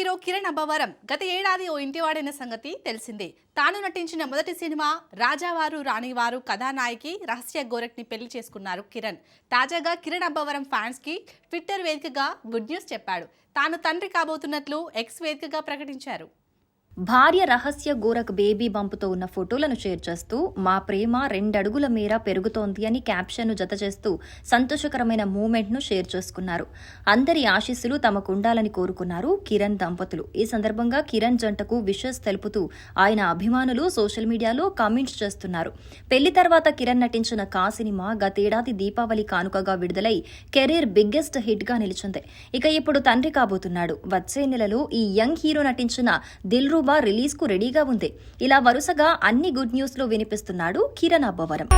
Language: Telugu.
హీరో కిరణ్ అబ్బవరం గత ఏడాది ఓ ఇంటివాడైన సంగతి తెలిసిందే. తాను నటించిన మొదటి సినిమా రాజావారు రాణివారు కథానాయకి రహస్య గోరఖ్ని పెళ్ళి చేసుకున్నారు కిరణ్. తాజాగా కిరణ్ అబ్బవరం ఫ్యాన్స్కి ట్విట్టర్ వేదికగా గుడ్ న్యూస్ చెప్పాడు. తాను తండ్రి కాబోతున్నట్లు ఎక్స్ వేదికగా ప్రకటించారు. భార్య రహస్య గోరక్ బేబీ బంపుతో ఉన్న ఫోటోలను షేర్ చేస్తూ మా ప్రేమ రెండడుగుల మేర పెరుగుతోంది అని క్యాప్షన్ను జత చేస్తూ సంతోషకరమైన మూమెంట్ను షేర్ చేసుకున్నారు. అందరి ఆశీస్సులు తమకు ఉండాలని కోరుకున్నారు కిరణ్ దంపతులు. ఈ సందర్భంగా కిరణ్ జంటకు విషెస్ తెలుపుతూ ఆయన అభిమానులు సోషల్ మీడియాలో కామెంట్స్ చేస్తున్నారు. పెళ్ళి తర్వాత కిరణ్ నటించిన కా సినిమా గతేడాది దీపావళి కానుకగా విడుదలై కెరీర్ బిగ్గెస్ట్ హిట్గా నిలిచింది. ఇక ఇప్పుడు తండ్రి కాబోతున్నాడు. వచ్చే నెలలో ఈ యంగ్ హీరో నటించిన దిల్ రూబా రిలీజ్కు రెడీగా ఉంది. ఇలా వరుసగా అన్ని గుడ్ న్యూస్లో వినిపిస్తున్నాడు కిరణ్ అబ్బవరం.